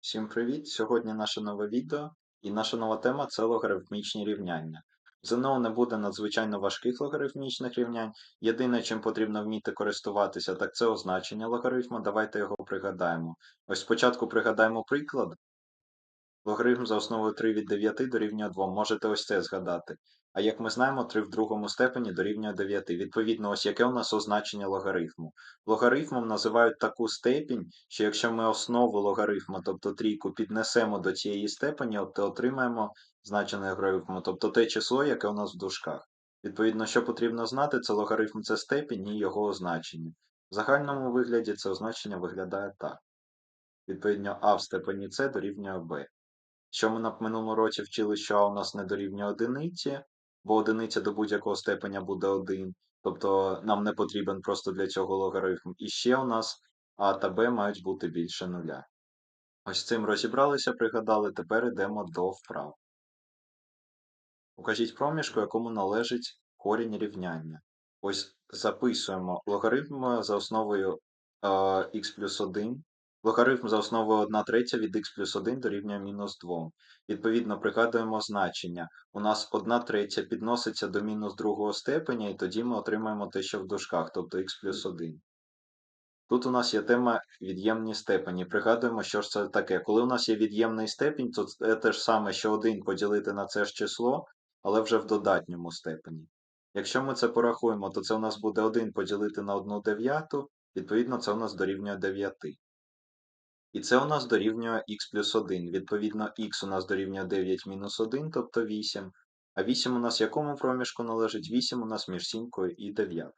Всім привіт! Сьогодні наше нове відео, і наша нова тема це логарифмічні рівняння. В ЗНО не буде надзвичайно важких логарифмічних рівнянь. Єдине, чим потрібно вміти користуватися, так це означення логарифму. Давайте його пригадаємо. Ось спочатку пригадаємо приклад. Логарифм за основою 3 від 9 дорівнює 2. Можете ось це згадати. А як ми знаємо, 3 в другому степені дорівнює 9. Відповідно, ось яке у нас означення логарифму. Логарифмом називають таку степінь, що якщо ми основу логарифму, тобто трійку, піднесемо до цієї степені, то отримаємо значення логарифму, тобто те число, яке у нас в дужках. Відповідно, що потрібно знати, це логарифм це степінь і його означення. В загальному вигляді це означення виглядає так. Відповідно, А в степені С дорівнює Б. Що ми на минулому році вчили, що у нас не дорівнює одиниці, бо одиниця до будь-якого степеня буде 1, тобто нам не потрібен просто для цього логарифм. І ще у нас А та Б мають бути більше нуля. Ось цим розібралися, пригадали, тепер йдемо до вправ. Укажіть проміжку, якому належить корінь рівняння. Ось записуємо логарифм за основою е, х плюс 1 Логарифм за основою 1 третя від х плюс 1 дорівнює мінус 2. Відповідно, пригадуємо значення. У нас 1 третя підноситься до мінус другого степеня, і тоді ми отримаємо те, що в дужках, тобто х плюс 1. Тут у нас є тема від'ємні степені. Пригадуємо, що ж це таке. Коли у нас є від'ємний степінь, то це те ж саме, що 1 поділити на це ж число, але вже в додатньому степені. Якщо ми це порахуємо, то це у нас буде 1 поділити на 1 дев'яту, відповідно, це у нас дорівнює 9. І це у нас дорівнює х плюс 1. Відповідно, х у нас дорівнює 9 мінус 1, тобто 8. А 8 у нас якому проміжку належить? 8 у нас між 7 і 9.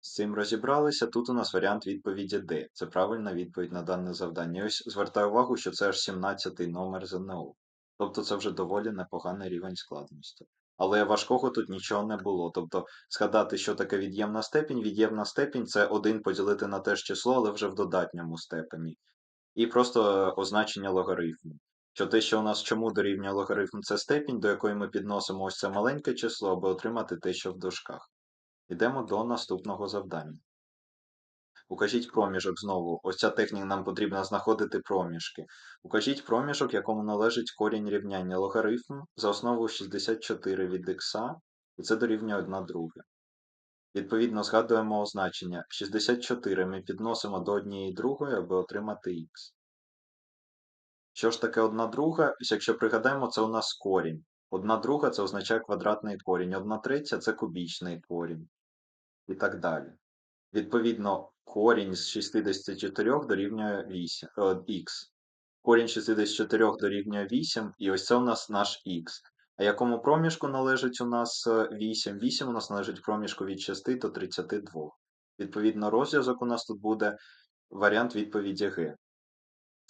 З цим розібралися. Тут у нас варіант відповіді D. Це правильна відповідь на дане завдання. І ось звертаю увагу, що це аж 17 й номер ЗНО. Тобто це вже доволі непоганий рівень складності. Але важкого тут нічого не було. Тобто, згадати, що таке від'ємна степінь. Від'ємна степінь це 1 поділити на те ж число, але вже в додатньому степені. І просто означення логарифму. Що те, що у нас чому дорівнює логарифм, це степінь, до якої ми підносимо ось це маленьке число, аби отримати те, що в дошках. Йдемо до наступного завдання. Укажіть проміжок знову. Ось ця техніка нам потрібно знаходити проміжки. Укажіть проміжок, якому належить корінь рівняння логарифм за основу 64 від х, і це дорівнює 1 друге. Відповідно, згадуємо означення. 64 ми підносимо до однієї другої, аби отримати х. Що ж таке 1 друга? Якщо пригадаємо, це у нас корінь. 1 друга це означає квадратний корінь, 1 третя це кубічний корінь. І так далі. Відповідно, корінь з 64 дорівнює 8, е, х. Корінь 64 дорівнює 8, і ось це у нас наш х. А якому проміжку належить у нас 8? 8 у нас належить проміжку від 6 до 32. Відповідно, розв'язок у нас тут буде варіант відповіді Г.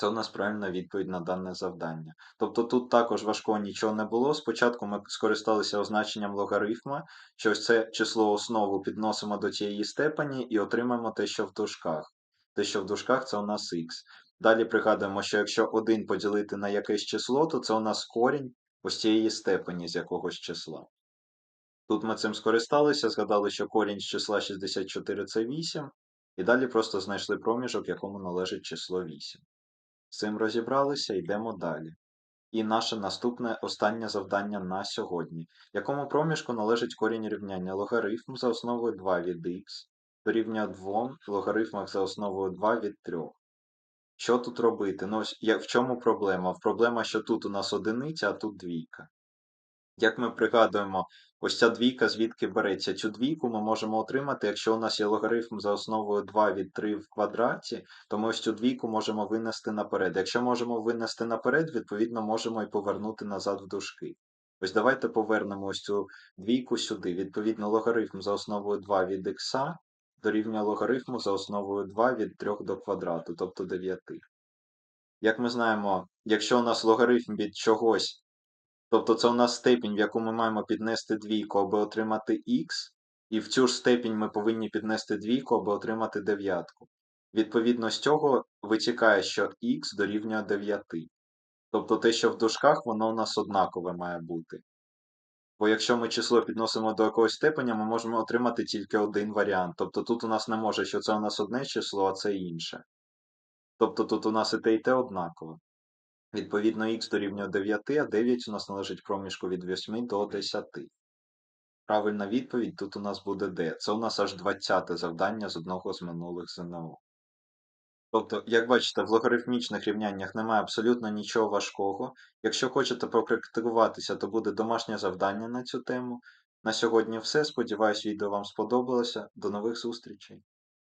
Це у нас правильна відповідь на дане завдання. Тобто тут також важкого нічого не було. Спочатку ми скористалися означенням логарифма, що ось це число основу підносимо до цієї степені і отримаємо те, що в дужках. Те, що в дужках, це у нас х. Далі пригадуємо, що якщо 1 поділити на якесь число, то це у нас корінь ось цієї степені з якогось числа. Тут ми цим скористалися, згадали, що корінь з числа 64 це 8, і далі просто знайшли проміжок, якому належить число 8. З цим розібралися, йдемо далі. І наше наступне останнє завдання на сьогодні. Якому проміжку належить корінь рівняння логарифм за основою 2 від х дорівнює 2 логарифмах за основою 2 від 3. Що тут робити? Ну, В чому проблема? В проблема, що тут у нас одиниця, а тут двійка. Як ми пригадуємо, ось ця двійка звідки береться. Цю двійку ми можемо отримати, якщо у нас є логарифм за основою 2 від 3 в квадраті, то ми ось цю двійку можемо винести наперед. Якщо можемо винести наперед, відповідно можемо і повернути назад в дужки. Ось давайте повернемо ось цю двійку сюди. Відповідно, логарифм за основою 2 від х дорівнює логарифму за основою 2 від 3 до квадрату, тобто 9. Як ми знаємо, якщо у нас логарифм від чогось Тобто це у нас степінь, в яку ми маємо піднести двійку, аби отримати х, і в цю ж степінь ми повинні піднести двійку, аби отримати дев'ятку. Відповідно з цього витікає, що х дорівнює 9. Тобто те, що в дужках, воно у нас однакове має бути. Бо якщо ми число підносимо до якогось степеня, ми можемо отримати тільки один варіант. Тобто тут у нас не може, що це у нас одне число, а це інше. Тобто тут у нас і те, і те однаково. Відповідно, х дорівнює 9, а 9 у нас належить проміжку від 8 до 10. Правильна відповідь тут у нас буде D. Це у нас аж 20 завдання з одного з минулих ЗНО. Тобто, як бачите, в логарифмічних рівняннях немає абсолютно нічого важкого. Якщо хочете попрактикуватися, то буде домашнє завдання на цю тему. На сьогодні все. Сподіваюсь, відео вам сподобалося. До нових зустрічей!